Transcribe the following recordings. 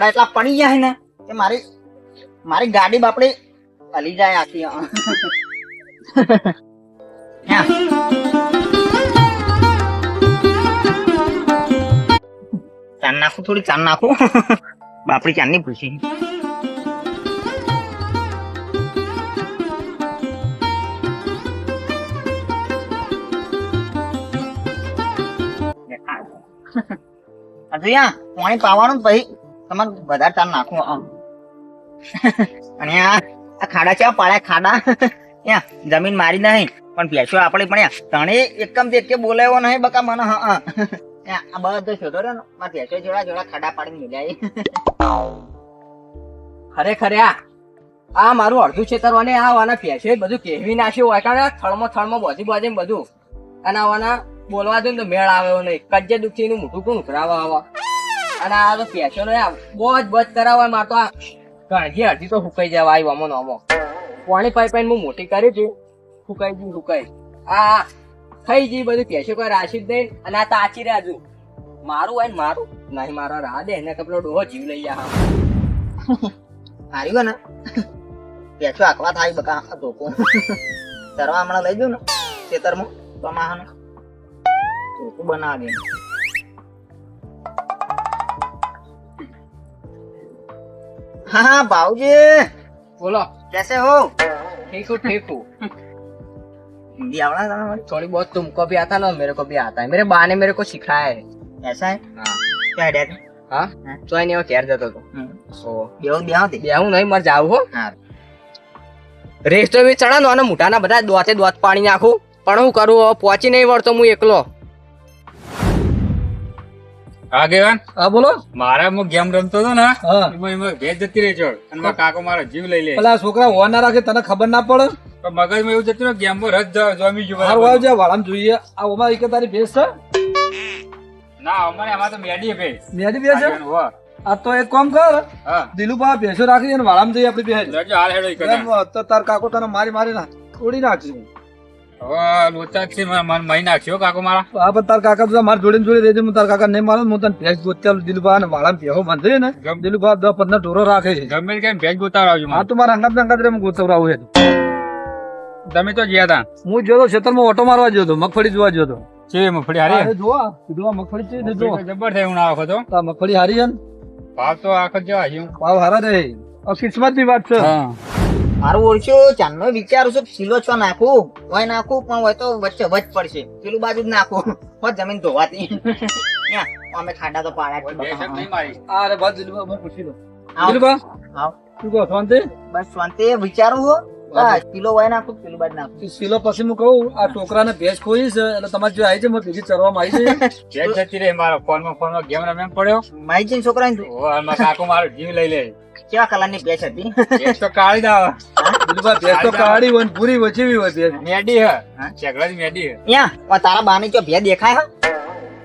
ખાડા એટલા પડી જાય ને કે મારી મારી ગાડી બાપડી હલી જાય આખી. ચાન નાખું થોડી ચાન નાખું. બાપડી ચાનની ભૂસી? હજુ યા પાણી પાવાનું પછી. તમારે વધારે ચાલ નાખવું આમ. અને આ ખાડા કેવા પાડ્યા ખાડા. જમીન મારી નહીં, પણ ભેંસો આપણે પણ તણે એકમ તે કે બોલાવ્યો નહીં બકા મને, હા આ બધો શોધો રહ્યો ને મારા ભેંસો જોડા જોડા ખાડા પાડીને મિલાય ખરેખર આ. આ મારું અડધું છેતર વાને આ વાના ફેસે બધું કેવી નાખ્યું હોય કારણ થળમાં થળમાં બોજી બોધી બધું. અને આવાના વાના બોલવા દઉં તો મેળ આવે એવો નહીં. કજ્જે દુખી નું મોઢું કોણ ઉતરાવા આવા? અને આ તો ફેસો નો બોજ બોજ કરાવવા માં તો ગણજી અડધી તો સુકાઈ જવા આવી અમો. નમો પાણી પાઈ પાઈને હું મોટી કરી હતી. સુકાઈ ગઈ સુકાઈ. આ થઈ ગઈ બધું પેશો કોઈ રાશી નહીં. અને આ તાચી રહ્યા હજુ મારું ને મારું. નહીં, મારા રાહ દે. એને કપડો ડોહો જીવ લઈ જા હારી ગયો ને? પેશો આખવા થાય બકા ધોકો. તરવા હમણાં લઈ જાઉં ને ખેતરમાં ધોકો બનાવી हाँ हाँ भाऊजी બોલો कैसे हो ठीक हूँ ठीक हूँ हिंदी आवड़ा था हमारी थोड़ी बहुत तुमको भी आता ना मेरे को भी आता है मेरे बा ने मेरे को सिखाया है ऐसा है हाँ क्या है डैड हाँ तो नहीं वो कह देता तो ओ બેહો બેહો દે બેહું નહીં મર જાવ હો હા રેસ તો બી ચડા નો અને મોટાના બધા દોતે દોત પાણી નાખું પણ હું કરું હવે પહોંચી નહીં વળતો હું એકલો આગેવાન હા બોલો. મારા હું ગેમ રમતો હતો ને એમાં એમાં ભેજ જતી રહી ચોર અને મારા કાકો મારો જીવ લઈ લે. પેલા છોકરા હોવા ના રાખે તને ખબર ના પડે? પણ મગજમાં એવું જતું ગેમ રસ જમી ગયું. બરાબર. આવજે વાળામાં જોઈએ. આ ઓમાં એક તારી ભેસ છે? ના અમારે આમાં તો મેડી ભેજ. છે? આ તો એક કામ કર દિલુભા ભેસો રાખી અને વાળામાં જઈએ આપડી ભેજ. તો તાર કાકો તને મારી મારી ના તોડી નાખશે લોચા છે મને મને મહી નાખ્યો કાકો મારા. આ પણ તાર કાકા તો મારી જોડે જોડે રહેજે હું તાર કાકા નહીં મારું હું તને ભેસ ગોત્યા દિલુભા અને વાળામાં ભેહો બાંધે ને દિલુભા દસ પંદર ઢોરો રાખે છે. ગમે કેમ ભેજ ગોતાવડાવજો આ તો મારા અંગાત અંગાત રે હું છે. તમે તો ગયા તા. હું જોયો ખેતરમાં ઓટો મારવા હતો મગફળી જોવા હતો. છે મગફળી હારી? જોવા મગફળી છે જો જબર આખો તો. મગફળી હારી છે ભાવ તો આખો જેવા ભાવ હારા રે. કિસ્મતની વાત છે. હા. મારું ઓળખ્યું ચાંદનો વિચારું છું સિલો છો નાખું. હોય નાખું પણ હોય તો વચ્ચે વચ પડશે. પેલું બાજુ જ નાખું. હોત જમીન ધોવાતી. અમે ખાડા તો પાડ્યા જ છે ભેજ જ બકા. નહીં મારી. આ રે બાદ દિલુભા મને પૂછી લો. આવ. શું કહો શાંતિ? બસ શાંતિ વિચારું હો બસ કિલો હોય નાખું પેલું બાજુ નાખું. સિલો પછી હું કહું આ છોકરાને ભેજ ખોઈ છે એટલે તમારે જો આવી છે મને ભેગી ચરવામાં આવી છે ભેજ જતી રહી મારો ફોનમાં ફોનમાં ગેમ રમે પડ્યો. માઈ જઈને છોકરા ઓહો, અને કાકો મારો જીવ લઈ લે. કેવા કલરની ભેંસ હતી તો કાળી જ ભેંસ તો કાળી હોય પૂરી વચેવી હોય ભેજ મેડી હે. ચેકડા મેડી હે. તારા બાને જો ભે દેખાય હા?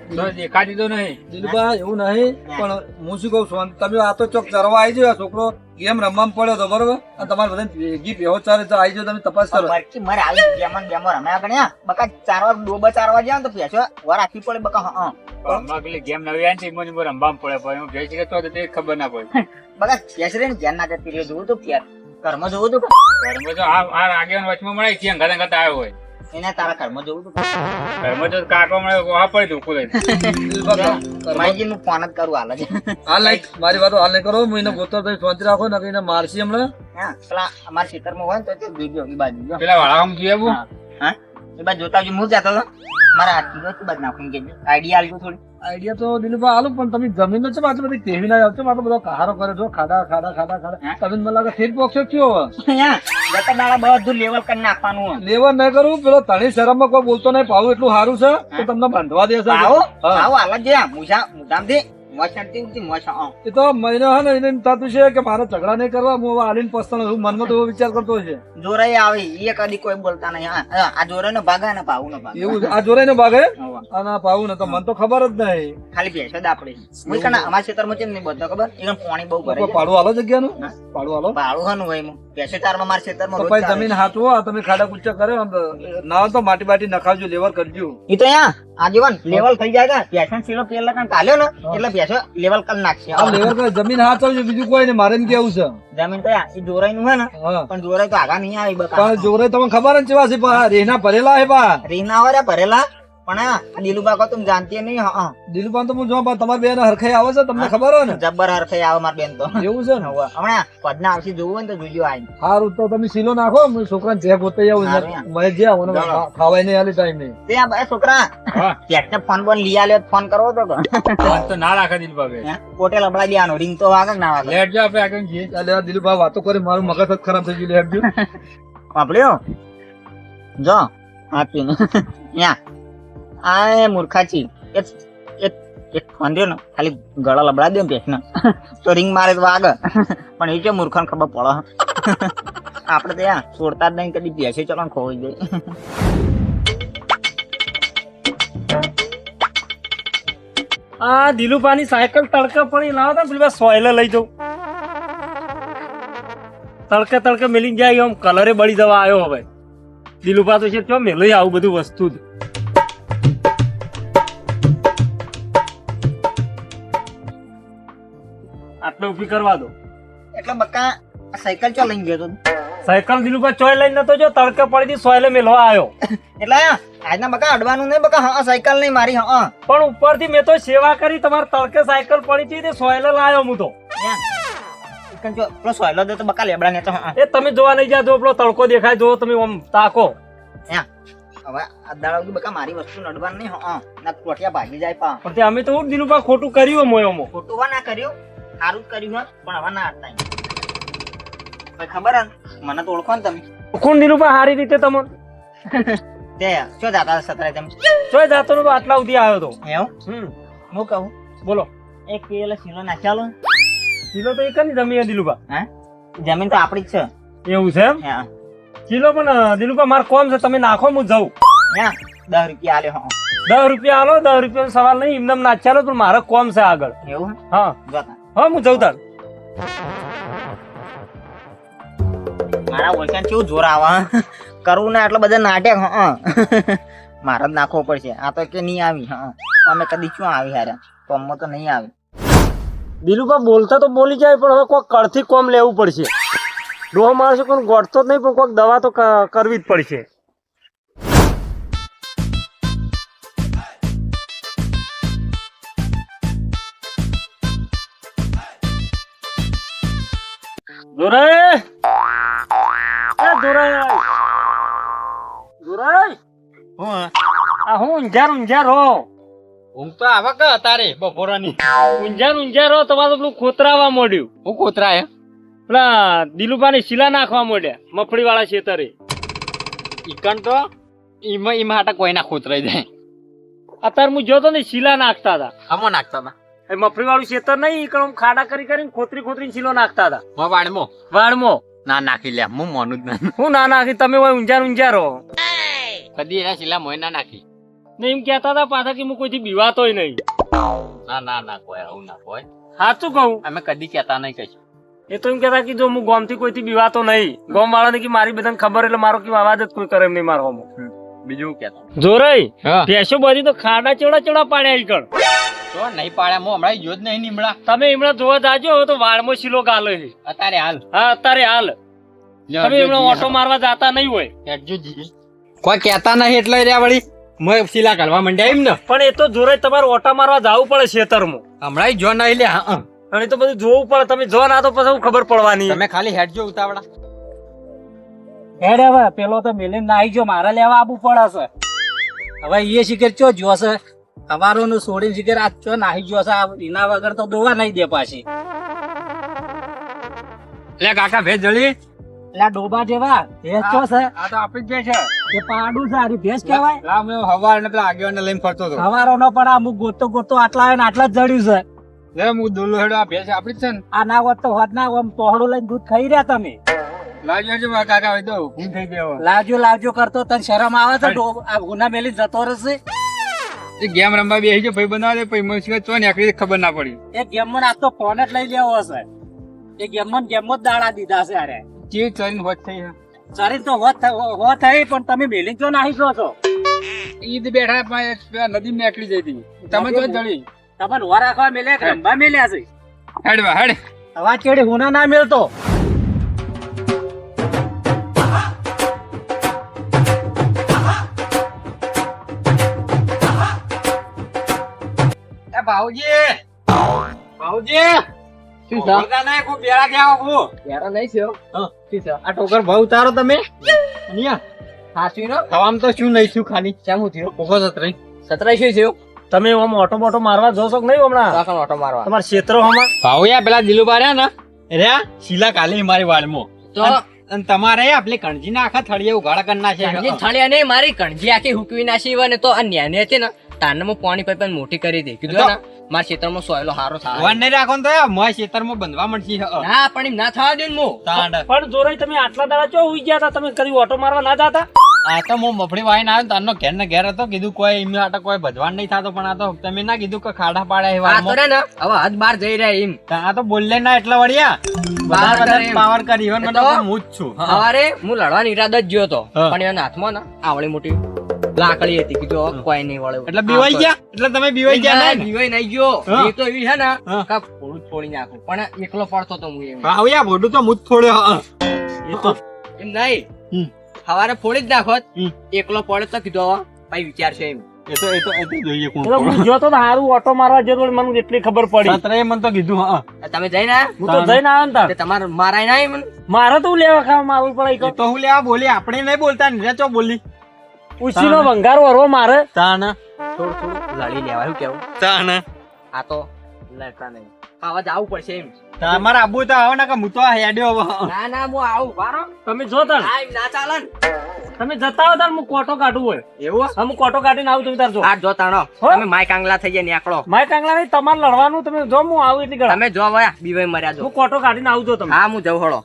દેખાતી તો નહીં. દિલુભા એવું નહીં પણ હું શું કહું છું તમે આ તો ચોક ચરવા આવી જાવ છોકરો ગેમ રમવામાં પડ્યો તો બરોબર? અને તમારે બધા ભેગી ભેહો ચારે તો આવી જાવ તમે તપાસ કરો. મારે આવી ગેમ ગેમો રમ્યા ગણ્યા બકા ચારવા ડોબા ચારવા જાય ને તો ભેંસો વાર રાખવી પડે બકા હા પેલી ગેમ નવી આવી છે એમાં ને રમવા પડે પણ ભેજ કે તો તે ખબર ના પડે. બકા ભેંસ રે ને ધ્યાન ના રહ્યો જોવું તો ઘેર કર્મ જોવું તો ઘરમાં તો આ આ આગેવાન વચમાં મળે છે અંગાત અંગાત આવ્યો હોય. એને તારા કર્મ જોવું તો કર્મ જો કાકો મળે વહા પડી ધોકું લઈને માઈજી નું ફોન જ કરું હાલ જ. હાલ લાઈક મારી વાતો હાલ નહીં કરો. હું એને ગોતો તો શાંતિ રાખો ને એને મારસી હમણાં. હા પેલા અમારા ખેતરમાં હોય ને તો તે જોજો એ બાજુ. પેલા વાળામાં જોઈએ બુ હા. હા? એ બાજુ જોતા જ હું જતો હતો. મારા કિલો બધ નાખું કે આઈડિયા આલજો થોડી. આઈડિયા તો દિલીપા આલું પણ તમે જમીન છે આટલી બધી કેવી ના આવશે મારો બધો કહારો કરે છો ખાડા ખાડા ખાડા ખાડા. તમે મને લાગે ફેર પોક્ષો કયો હા જતા દાડા બધું લેવલ કરી નાખવાનું લેવલ ન કરું પેલો તણી શરમમાં કોઈ બોલતો નહીં પાવું એટલું સારું છે તો તમને બાંધવા દેશે. આવો હા. આવો હાલ જ મુજા મોજ હા એ તો મહિનો હે ને એને થતું છે કે મારે ઝઘડા નહીં કરવા હું હવે આલીને પસ્તાનો છું મનમાં તો વિચાર કરતો છે. જોરાઈ આવે એ કદી કોઈ બોલતા નહીં આ જોરે ને ભાગા ને ભાવું નો ભાગ. એવું આ જોરાઈ નો ભાગે. અને પાવું ને તો મને તો ખબર જ નહીં. ખાલી ભેંસો જ આપડે હું કણ અમારા ખેતરમાં નહીં ને બધો ખબર? એ પાણી બહુ ભરે પાડું હાલો જગ્યાનું. પાડું હાલો. ભાડું હનું હોય ખેતરમાં રોજ જમીન હાચવો તમે ખાડા કુચા કર્યો ના તો માટી બાટી નખાવજો લેવર કરજો. ઈ તો અહીંયા આજીવન લેવલ થઈ જાય કે ભેંસો શીલો પેલા કાંઈ કાલ્યો ને? એટલે ભેંસો લેવલ કરી નાખશે. આ લેવર કરે જમીન હાચવજો બીજું કોઈ ને મારે કેવું છે. જમીન તો યા, ઈ જોરાઈ નું? હે. ને પણ જોરાઈ તો આગા નહીં આવી બકા. પણ જોરે તમને ખબર જ છે પા રેના ભરેલા હે પા રીના વાળા ભરેલા? પણ આ દિલુબા કો તું જાનતી નહીં હા દિલપાન તો હું જો પા બેન હરખાઈ આવે છે તમને ખબર હોય ને? જબ્બર હરખઈ આવે માર બેન તો. એવું છે ને? હવે હમણાં પદના આવશે જોવું હોય ને તો જોજો આઈ સારું તો તમે સીલો નાખો હું છોકરાને જે ગોતે આવું. મને જે આવું ને ખાવાય નહીં આલી ટાઈમ નહીં. તે આ બે છોકરા હા. પેટને ફોન બોન લઈ આલ્યો ફોન કરવો તો ફોન તો ના રાખે દિલભાઈ હે? પોતે લબડાઈ દેવાનો રિંગ તો વાગે ના વાગે? લેટ જો આપણે આગળ જઈએ. ચાલે આ દિલીપભાઈ વાતો કરી મારું મગજ જ ખરાબ થઈ ગયું લેટ જો વાપર્યો? જો આપીને. યા આ મૂર્ખાચી એક એક એક ફોન ને, ખાલી ગળા લબડા દે પેટને તો રિંગ મારે તો વાગે. પણ એ કે મૂર્ખાને ખબર પડે? આપણે તો છોડતા જ નહીં, કદી બેસે ચલો ખોવાઈ જાય આ દિલુભાની સાયકલ તડકે પડી, લાવો તો પેલી સોયલે લઈ જાઉં. તડકે તડકે મેલી જાય એમ કલરે બળી જવા આવ્યો હવે. દિલુભા તો છે ચો મેલું આવું બધું વસ્તુ જ. આટલે ઊભી કરવા દો. એટલે બકા આ સાયકલ ચો લઈને ગયો તો? સાયકલ દિલુપા ચોય લઈને નતો જો તડકે પડી સોયલે મેલવા આવ્યો એટલે આજના બકા અડવાનું નહીં બકા હા સાયકલ નહીં મારી હા પણ ઉપરથી મેં તો સેવા કરી તમારે તડકે સાયકલ પડી હતી તે સોયલે લાવ્યો હું તો. પેલો સોયલો દે તો બકા લેબડા ને તો હા એ તમે જોવા નહીં જાતો પેલો તડકો દેખાય જો તમે આમ તાકો. હવે આ દાડા બકા મારી વસ્તુ નડવાનું નહીં હા ના ટોટિયા ભાગી જાય પા. પણ તે અમે તો હું દિલુપા ખોટું કર્યું મોયોમાં ખોટું ના કર્યું? સારું જ કર્યું હોત પણ હવે ના હતા ભાઈ ખબર હે મને તો ઓળખો ને તમે. કોણ દિલુપા સારી રીતે તમને? તે શું જાતા સતરે તેમ જોઈ જાતો નતો આટલા સુધી આવ્યો તો? એવું? હમ. હું કહું? બોલો. એક પેલો સીલો નાખ્યાલો કિલો તો એક જ જમીન દિલુપા હે? જમીન તો આપણી જ છે. એવું છે એમ? હા. કિલો પણ અ, દિલુપા મારે કોમ છે તમે નાખો હું જઉં. હા દસ રૂપિયા આલે હા. દસ રૂપિયા આલો દસ રૂપિયા સવાલ નહીં એમને નાખ્યાલો પણ મારે કોમ છે આગળ. એવું? હે? હા હું જઉં તાર. મારા ઓળખ્યા કેવું જોર આવે કરવું ને એટલે બધા નાટક હા મારે જ નાખવો પડશે. આ તો કે નહીં આવી હા અમે કદી શું આવી હારે? કોમમાં તો નહીં આવી. દિલુભા બોલતા તો બોલી જાય પણ હવે કોઈક કળથી કોમ લેવું પડશે. ડોહ માણસો કોઈ ગોઠતો જ નહીં પણ કોઈક દવા તો કરવી જ પડશે. દોરાય એ દોરાય દોરાય હું? આ હું ઊંઝાર ઊંઝાર હો. ઊંઘ તો આવા કે તારે બપોરાની? ઊંઝાર ઊંઝાર હો તમારું પેલું ખોતરાવા માંડ્યું. હું કોતરા હે? પેલા દિલુપાની શીલા નાખવા મોડ્યા મફળી વાળા ખેતરે ઈકણ તો? ઈમાં ઈમાં હાટા કોઈ ના ખોતરાઈ જાય. અત્યારે હું જોતો ને શીલા નાખતા હતા. આમાં નાખતા હતા? એ મફળી વાળું ખેતર નહીં ઈ ખાડા કરી કરીને ખોતરી ખોતરી છીલો નાખતા હતા. વાડમો વાળમાં. ના નાખી લે હું મોનું જ ના હું ના નાખી તમે હોય ઊંઝા ઊંઝા રહો કદી એના શીલા મોય ના નાખી. ને એમ કહેતા હતા પાછા કે હું કોઈથી બીવાતોય નહીં. ના ના ના કોઈ આવું ના કોઈ સાચું કહું. અમે કદી કહેતા નહીં કશું. એ તો એમ કહેતા કે જો હું ગોમથી કોઈથી બીવાતો નહીં ગોમ વાળાને કે મારી બધાને ખબર એટલે મારો કે અવાજ જ કોઈ કરે એમ નહીં મારો બીજું કહેતા. જોરાઈ ભેંસો બધી તો ખાડા ચોડા ચોડા પાડ્યા કણ. તો નહીં પાડ્યા હું હમણાં જો જ નહીં નીમડા. તમે હમણાં જોવા જાજો તો વાળમાં શીલો ગાલે છે. અત્યારે હાલ. હા અત્યારે હાલ. તમે હમણાં ઓટો મારવા જાતા નહીં હોય. કોઈ કહેતા નહીં એટલે રહ્યા વળી. મેં શીલા કાઢવા માંડ્યા એમ ને પણ એ તો જોરે તમારે ઓટા મારવા જવું પડે ખેતરમાં. હમણાં જો નહીં લે હા અને તો બધું જોવું પડે. તમે જો ના તો પછી હું ખબર પડવાની. તમે ખાલી હેડજો ઉતાવળા. હેડ હવે પેલો તો મેલે નાઈ જો મારે લેવા આવવું પડે છે. હવે એ શિખર ચો જોશે? અમારું નું છોડીને જીગર આ ચો નાહી આ એના વગર તો દોવા નહીં દે પાછી. લે કાકા ભેજ જળી લે ડોબા જેવા ભેજ ચો છે? આ તો આપી જ છે. એ પાડું છે આરી ભેંસ કહેવાય? લા મેં હવાર ને પેલા આગેવાને લઈને ફરતો હતો. હવારો નો પણ આ અમુક ગોતો ગોતો આટલા આવે ને આટલા જ જડ્યું છે. લે હું દોલો હેડો આ ભેજ આપડી જ છે ને. આ ના હોત તો હોત ના આમ પહોળું લઈને દૂધ ખાઈ રહ્યા તમે. લાવજો કાકા હોય તો હું થઈ ગયો. લાવજો લાવજો કરતો તને શરમ આવે ડો- આ ગુના મેલી જતો રહેશે. એ ગેમ રમવા બેસી જો ભાઈ બનાવે પછી મને ચો નીકળી ખબર ના પડી. એ ગેમમાં આ તો ફોન જ લઈ લેવો હશે. એ ગેમમાં ગેમ જ દાડા દીધા છે અરે. જે ચોરીને હોત થઈ હે? ચારી તો હોત હોત થઈ પણ તમે મેલિંગ તો નાહી છો. છો ઈદ બેઠા નદી માં નીકળી જઈ હતી. તમે તો જળી તમને વાર રાખવા મેલ્યા રમવા મેલ્યા છે? હેડવા હેડ. અવાજ કેડે હુના ના મેલતો? એ ભાઉજી. ભાઉજી. શું છે? નહીં, કોઈ બેડા ત્યાં આવું. યાર નહીં છે હા. શું છે? આ ટોકર ભાવ ઉતારો તમે. અનિયા હાસી નો? થવામાં તો શું નહીં છું ખાલી કેમ હું થયો? કોકો સતરાઈ સતરાઈ શું થયું? તમે આમ ઓટો મોટો મારવા જોશો કે નહીં હમણાં? કાકા ઓટો મારવા. તમારા ક્ષેત્રો હમણાં? ભાવયા પેલા દિલુબા રહ્યા ને? રહ્યા શીલા કાલે મારી વાળમો. તો અને તમારે આપણે કણજી ના આખા થળિયે ઉઘાડા કરી નાખે કણજી થળિયા નહીં મારી કણજી આખી હુકવી હોય ને તો છે ને. તાનમાં પાણી પાઇપ મોટી કરી દે. કીધું ને મારા ખેતરમાં સોયલો હારો થાય. વન નહીં રાખો તો મોય ખેતરમાં બંધવા મળશે ના પણ એમ ના થવા દે મો. પણ જોરાઈ તમે આટલા દાડા ચો ઉઈ ગયા હતા? તમે કદી ઓટો મારવા ના જાતા? આ તો હું મફળી વાઈને આવ્યો તારનો ઘેર ને ઘેર હતો કીધું કોઈ એમ આટા કોઈ ભજવાન નહીં થતો પણ આ તો તમે ના કીધું કે ખાડા પાડે એ આ તો ને હવે હદ બાર જઈ રહ્યા એમ. આ તો બોલે ના એટલા વળિયા પાવર બધા પાવર કરી હું જ છું. અરે હું. લડવાનો ઈરાદો જ ગયો હતો. પણ એના હાથમાં ને આવળી મોટી. લાકડી હતી. કીધું કોઈ નહીં વળે. એટલે બીવાઈ ગયા? એટલે તમે બીવાઈ ગયા ને? બીવાઈ નહીં ગયો. એ તો એવી છે ને કા ફોડું છોડી નાખું. પણ એકલો પડતો તો હું એમ. ભાવયા ભોડું તો મુજ હા. તો એમ નહીં. સવારે ફોડી જ નાખો. એકલો પડે તો કીધો ભાઈ વિચાર છે એમ. એ તો એ તો એ તો જોઈએ કોણ જો તો સારું ઓટો મારવા જતો મને એટલી ખબર પડી. સતરાએ મને તો કીધું હા. તમે જઈને હું તો જઈને આવ્યો ને તમારે મારાય ના? મારે તો લેવા ખાવા મારું પડે તો. હું લેવા બોલી આપણે નહીં બોલતા ને ચો બોલી. ઉછીનો ભંગાર વરવો મારે. તાણ. થોડું થોડું લડી લેવાય શું કેવું? તાણ. આ તો લડતા નહીં. ખાવા જવું પડશે એમ. તમારે આબુ તો આવો ના કે હું તો હેડ્યો હવે. ના ના હું આવું. બારો તમે જો તણ. ના ના ચાલે તમે જતા હો તાર હું કોટો કાઢું હોય. એવું હા? હું કોટો કાઢીને આવું તમે તાર જો. આ જો તાણો. તમે માય કાંગલા થઈ ગયા નીકળો. માય કાંગલા નહીં તમારે લડવાનું તમે જો હું આવું એટલી ગળ. તમે જો વયા બીવાય મર્યા જો. હું કોટો કાઢીને આવું જો તમે. હા હું જઉં હળો.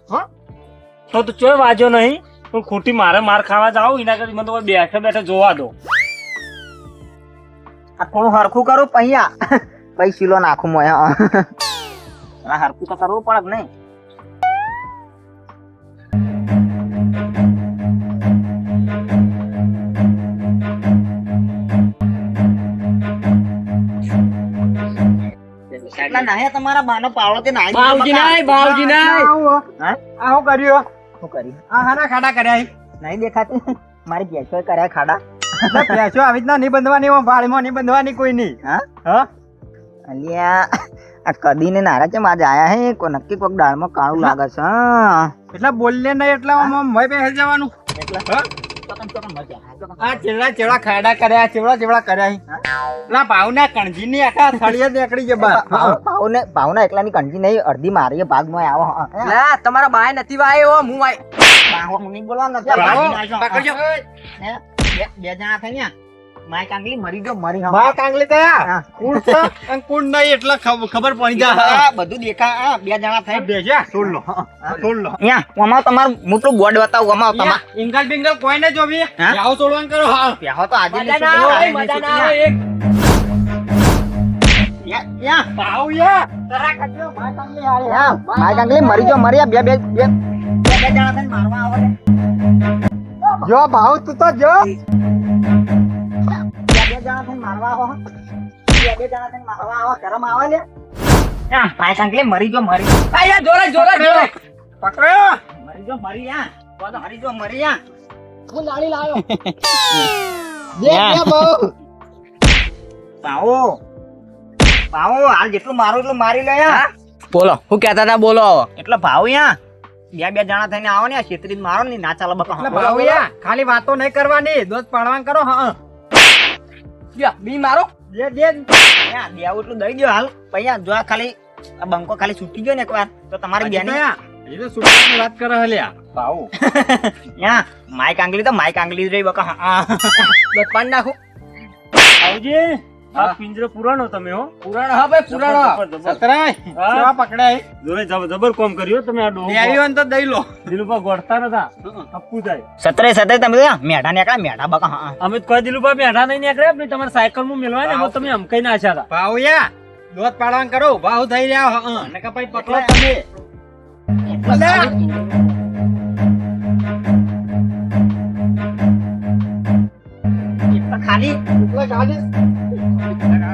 તો તો ચોય વાજો નહીં. પણ ખોટી મારે માર ખાવા જાવ એના કરતા મને તો બેઠે બેઠે જોવા દો. આ થોડું હરખું કરું? પૈયા. પછી શીલો નાખું મોય હરખું તો કરવું પડે નહીં. તમારા બાનો પાવડો તે નાહી? બાવજી. નાય, બાવજી નાય. આવો આ હું કર્યું. શું કરી? આ હાના ખાડા કર્યા નહીં દેખાતી. મારી ભેંસો કર્યા ખાડા. ભેંસો આવી રીતના નહીં બંધવાની વાળમાં નહીં બંધવાની કોઈ નહીં. હા? હા? અલ્યા આ કદીને નારા છે આજે આયા હે? કોઈ નક્કી કોક દાળમાં કાળું લાગે છે. એટલે બોલલે નહીં એટલે મય બેસી જવાનું. હા? આ ચેવડા ચેવડા ખાડા કર્યા ચેવડા ચેવડા કર્યા ના ભાવના કણજી ની આખા થળિયે નીકળી ગયા ભાવને ભાવના એકલાની કંઠી નહીં અડધી મારી ભાગમાં આવો હા. હે? ના તમારા બાય નથી વાય હું વાય હું નહીં નથી. ભાગી. પકડજો. બે- બે જણા થઈ ગયા માય કાંગલી મરી ગયો મરી હા. બા કાંગલી તયા હા. કુણ છે? અને કુણ નહીં એટલે ખબ- ખબર પડી જા આ બધું દેખા હા, બે જણા થઈ છે? છોડ લો. હા, છોડ લો. અહીંયા આમાં તમારું મોટું બોર્ડ બતાવ ઓમાં તમાર. ઇંગલ બિંગલ કોઈ ને જોવી? હા? તોડવાન છોડવાનું કરો હા પ્યાહો તો આજે મજા ના આવે મજા ના આવે. એક. ભાવ યા. માય કાંગલી મરી ગયો મરી ગયા. બે બે બે. બે બે જણા થઈને મારવા આવે જો ભાવ તું તો જો. બે બે જણા થઈને મારવા આવો. બે બે જણા થઈને મારવા આવો. શરમ આવે લે હા, માય મરી જો મરી ગયો. આ જોરે જોરે જોરે. પકડ્યો. મરી જો મરી યા તો મરી ગયો મરી યા હું લાડી લાવ્યો. પાવો પાવો હાલ જેટલું મારું એટલું મારી લે યા બોલો હું કહેતા હતા બોલો એટલે ભાવ યા બે બે જણા થઈને આવો ને છેતરી મારો ને ના ચાલો બકા. એટલે ભાવ યા ખાલી વાતો નહીં કરવાની દોસ્ત પાડવાનું કરો હા. લ્યો, બી મારો. દે દે. યા દેવું એટલું દઈ દો હાલ. પૈયા જો આ ખાલી આ બંકો ખાલી છૂટી ગયો ને એકવાર તો તમારી બેની એ તો સુરતની વાત કરે હલ્યા ભાવ યા માય કાંગલી તો માય કાંગલી જ રહી બકા. હા બસ પાડી નાખું. આવજે આ પિંજરો પુરાણો તમે હો. પુરાણો હા ભાઈ પુરાણો. સતરાય. કોમ કર્યો તમે આ તો દઈ લો. દિલુભા ગોડતા નતા. ટપ્પુ જાય. તમે મેઢા નીકળ્યા મેઢા બકા હા અમે કોઈ દિલુભા મેઢા નહીં નીકળ્યા આપણે તમારા સાયકલમાં મેલવા ને એમાં તમે અમકાઈ ના આશા હતા. ભાવયા દોત પાડવાનું કરો ભાવ થઈ રહ્યા હા ને ખાલી.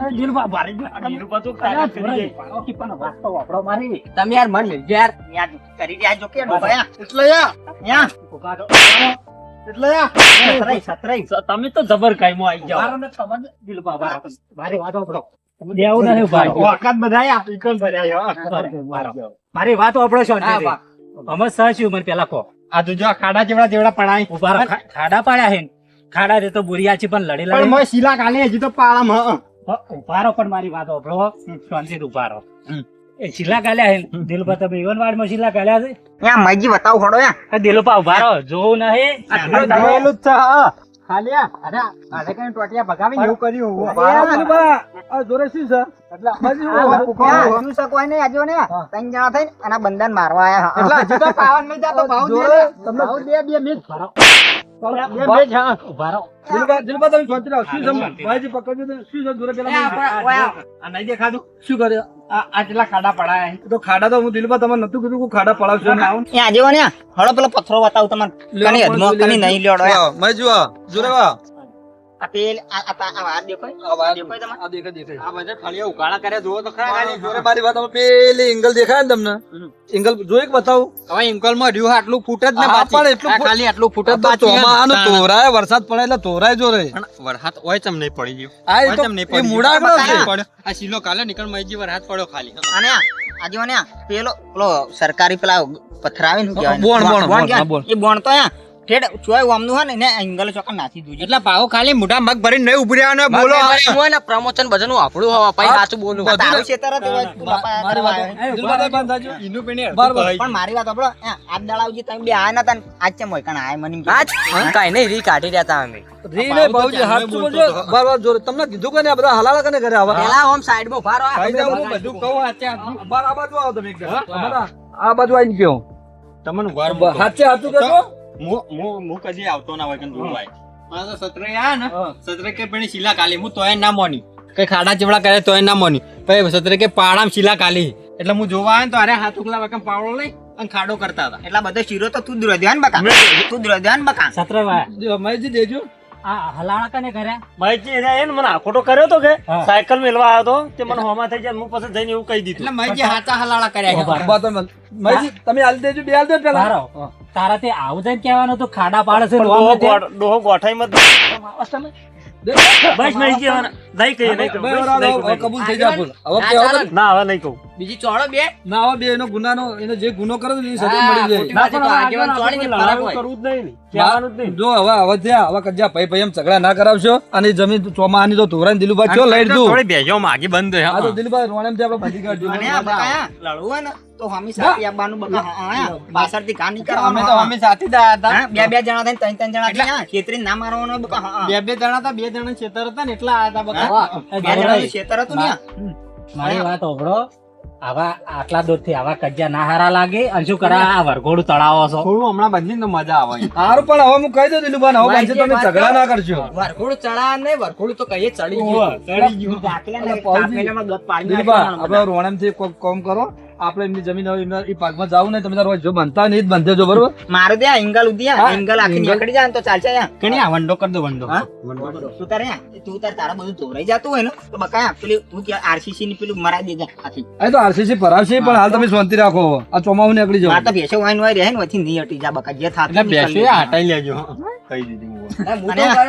ના ભારે તો કાયા કરી જાય પણ મારી. તમે યાર મન લેજો યાર. યાદ કરી રહ્યા જો કે ડોભાયા. અહીંયા. ઊભા રહો સતરાઈ, સતરાઈ. તમે તો જબર કાયમો આવી ભારે મારી વાત દેવું મારી વાત ઓપડો છો હા, વાહ. અમે સહશું મને પેલા કહો આ તો જો ખાડા જેવડા જેવડા પડાય. ઊભા ખાડા પાડ્યા હે. ખાડા રે તો બુરિયા છે પણ લડી પણ શીલા કાલે હજી તો પાળા હ. ઊભા રહો પણ મારી વાત ઓપડો શાંતિથી ઊભા એ શીલા કાલ્યા હે દિલબા તમે ઈવનવાડમાં શીલા કાલ્યા છે? ત્યાં માઈજી બતાવ ખોડો યા. આ ઉભારો જોવું નહીં. જોયેલું જ છે હા. ખાલી અરે અરે કઈ ટોટિયા ભગાવીને એવું કર્યું? આ જોડે શું છે? એટલે શું છે નહીં, આજુ ને. ત્રણ જણા થઈને આના બંધાને મારવા આયા. એટલે હજી તો પાવન નહીં જાતો ભાવ દે જોડે ભાવ દે બે મિનિટ. બે ખાડા પડાય તો ખાડા તો હું દિલબા તમને નતું કીધું ખાડા પડાવશો આજુ ને. હળો પેલો પથ્થરો બતાવું તમારે. નહીં લ્યોડો મેં જુઓ જોડે વા આ આ આ આ વાર દેખાય? આ દેખાય આ દેખાય દેખાય. આ બધા ખાલી ઉકાળા કર્યા જોવો તો ખરા ખાલી. જોડે મારી વાત પેલી એંગલ દેખાય ને તમને? એંગલ જોઈ કે બતાવું. હવે ઇંકલમાં રહ્યું આટલું ફૂટ જ ને પણ એટલું ખાલી આટલું ફૂટ જ બાકી છે તોરાય વરસાદ પડે એટલે તોરાય જોરે. વરસાદ હોય ચમ નહીં પડી ગયો? આ એ ચમ નહીં પડી. આ શીલો કાલે નીકળ મઈજી વરસાદ પડ્યો ખાલી. અને આ ને પેલો પેલો સરકારી પેલા પથરાવી ને બોણ, બોણ, બોણ. એ તો અહીંયા ઠેઠ ચોય વામનું હોય ને એને એંગલ ચોકર નાખી દઉં એટલે ભાવ ખાલી મોઢા મગ ભરીને નહીં ઉભરી આવવાનો બોલો હોય ને પ્રમોશન આપણું હવા સાચું બોલું તારું બંધ થાજો. ઈનું પીને બરાબર. પણ મારી વાત આપણો આજ દાડાવજી તમે બે આયા નતા આજ ચમ હોય કારણ આય મને આજ કઈ નહીં રી કાઢી દેતા અમે રી હાથ બોલજો? બાર જોરે. તમને કીધું કે બધા હલાલા કને કરે આવા? પેલા ઓમ સાઈડમાં હું બધું કહું બાર આ બાજુ આવો તમે એકદમ. આ બાજુ આવીને કહો. તમને હાથું હાચું કહેજો. હું કદી આવતો ના હોય કે જોવા હોય. મારા તો સતરે આ ને. સત્ર કે પણ શીલા કાલી. હું તોય ના મોની. કઈ ખાડા ચીવડા કરે તોય ના મોની. પછી સત્ર કે પાડામ શીલા કાલી. એટલે હું જોવા આવ્યો તો અરે હાથ ઉકલા વાકમ પાવડો લઈ અને ખાડો કરતા હતા. એટલા બધો શીરો તો તું જ દ્રધ્યાન બકા. તું દ્રધ્યાન બકા. સત્ર ભાઈ દેજો. આ હલાળા કને કર્યા મહેશજી એને એને મને આખોટો કર્યો તો કે સાયકલ મેલવા આવ્યો તો તે મને હોમાં થઈ જાય હું પછી જઈને એવું કહી દીધું. એટલે મહેશજી હાચા હલાણા કર્યા છે. તો મહેશજી, તમે હાલ દેજો બે હાલ દો પેલા. મારો તારા તે આવું જાય કહેવાનું તો ખાડા પાડે છે ડોહો ગોઠાઈ મત બસ નહીં કહેવાના નહીં કહીએ નહીં. કબૂલ થઈ બોલ. હવે. દો. ના હવે નહીં કહું બીજી ચોળો બે? ના હવે બે એનો ગુનાનો એનો જે ગુનો કર્યો ને એની સજા મળી જાય. ના પણ આગેવાન તો ને ફરક હોય. કરવું જ નહીં કહેવાનું જ નહીં. જો હવે હવે થયા હવે કજ્યા ભાઈ ભાઈ એમ ઝઘડા ના કરાવશો અને જમીન ચોમાહાની તો ધોરણ દિલુભાઈ ચો લઈ દઉં. થોડી બેજો માગી બંધ હા. તો દિલુભાઈ રોણેમથી આપણે બધી કાઢજો અને આ બકા લડવું ને તો હમી સાથે આવવાનું બકા હા, બાસરથી કાની નહીં અમે તો હમી સાથી દા હતા. બે બે જણા થઈને ત્રણ ત્રણ જણા થઈને, ખેતરી ના મારવાનો બકા હા, હા. બે બે જણા હતા બે જણા ખેતર હતા ને એટલા આયા હતા બકા. બે જણા ખેતર હતું ને મારી વાત હોભળો. આવા આટલા દૂરથી આવા કજ્જા ના હારા લાગે અને શું કરા? આ વરઘોડું તળાવો છો. થોડું હમણાં બદલીને તો મજા આવે હારું પણ હવે હું કહી દઉં દિલુભાઈ હવે બનશે તમે ઝઘડા ના કરજો. વરઘોડું ચડા ને વરઘોડું તો કહીએ ચડી ગયું. ચડી ગયું. આપણે રોણેમથી કામ કરો. આપણે એમની જમીન હવે એમના એ પાકમાં જાવું નહીં તમે તારો જો બનતા નહીં જ બંધે જો બરોબર? મારે ત્યાં એંગલ ઉધી એંગલ આખી નીકળી જાય તો ચાલશે. કણી આ વંડો કર દો વંડો. હા? તું તારે તું તાર તારા બધું ધોરાઈ જતું હોય ને તો બકા પેલી તું કે આરસીસી ની પેલું મરાઈ દેજે આખી. આ તો આરસીસી ભરાવશે પણ હાલ તમે શાંતિ રાખો. આ ચોમાવું નીકળી જાવ તો ભેંસો વાઈન વાઈ રહે ને વચ્ચે નહીં હટી જા બકા જે થાતું એટલે બેસો હટાઈ લેજો. કહી દીધું હું.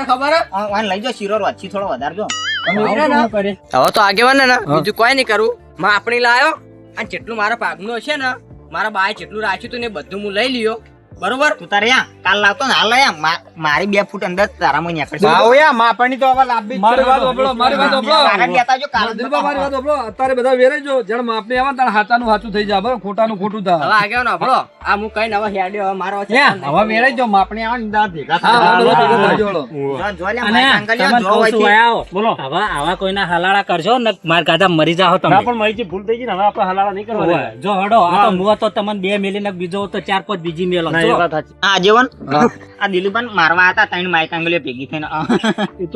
ખબર હે? વાઈન લઈ જાઓ શીરો વાછી થોડો વધારજો. હવે તો આગેવાન ને બીજું કોઈ નહીં કરું. માં આપણી લાયો. અને જેટલું મારા પાગનું હશે ને, મારા બાએ જેટલું રાખ્યું હતું ને એ બધું હું લઈ લ્યો. બરોબર? તું તારે યા કાલ લાવતો ને હાલ યા. મારી બે ફૂટ અંદર તારામાં નીકળશે ભાવયા માપણી તો હવે લાંબી મારી વાત ઓબળો મારી વાત ઓબળો કારણ લેતા જો કાલ દિલબા, મારી વાત ઓબળો અત્યારે બધા વેરાઈ જો. જણ માપણી આવા ને ત્યારે હાચાનું હાચું થઈ જાય. બરાબર? ખોટાનું ખોટું થા હવે આગળ ના ભળો આ હું કઈ નવા હેડ્યો હવે મારો છે. હવે વેરાઈ જો. માપણી આવે ને ભેગા થા. હા, જોડો. જો- જો અને મારી જો હોય છું, આવો. બોલો. આવા આવા કોઈના હલાળા કરશો ને માર કાઢા મરી જાઓ તમે. પણ મારી ભૂલ થઈ ગઈ ને હવે આપણે હલાળા નહીં કરવા જો હડો. આ તો મુઓ તો તમને બે મેલી ને બીજો તો ચાર પાંચ બીજી મેલો. જો. એ વાત સાચી. આજીવન આ દિલીપન મારવા હતા ત્રણ માઇક આંગળીઓ ભેગી થઈને.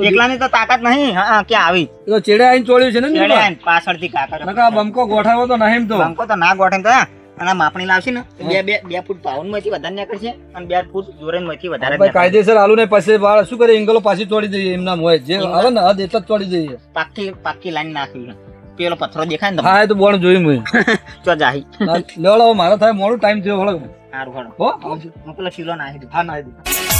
એકલાની તો તાકાત નહીં. હા, હા, આવી? તો ચેડે આઈને ચોળ્યું છે ને છેડે આઈને પાછળથી કાકર નકર આ બંકો તો નહીં તો. બંકો તો ના ગોઠે તો અને માપણી લાવશે ને બે બે બે ફૂટ પાઉન્ડમાંથી વધારે નીકળશે અને બે ફૂટ જોરેનમાંથી વધારે. કાયદેસર આલુ ને પછી બાર શું કરે? એંગલો પાછી તોડી દઈએ એમના હોય. જે આવે ને હદ એટલા જ તોડી દઈએ. પાકી પાકી લાઈન નાખી પેલો પથ્થરો દેખાય ને હા એ તો બોણ જોયું મેં ચો જાહી. લેવડાવો મારો થાય મોડું ટાઈમ થયો હળો સારું હો? પેલો નાખી દઉં. હા ના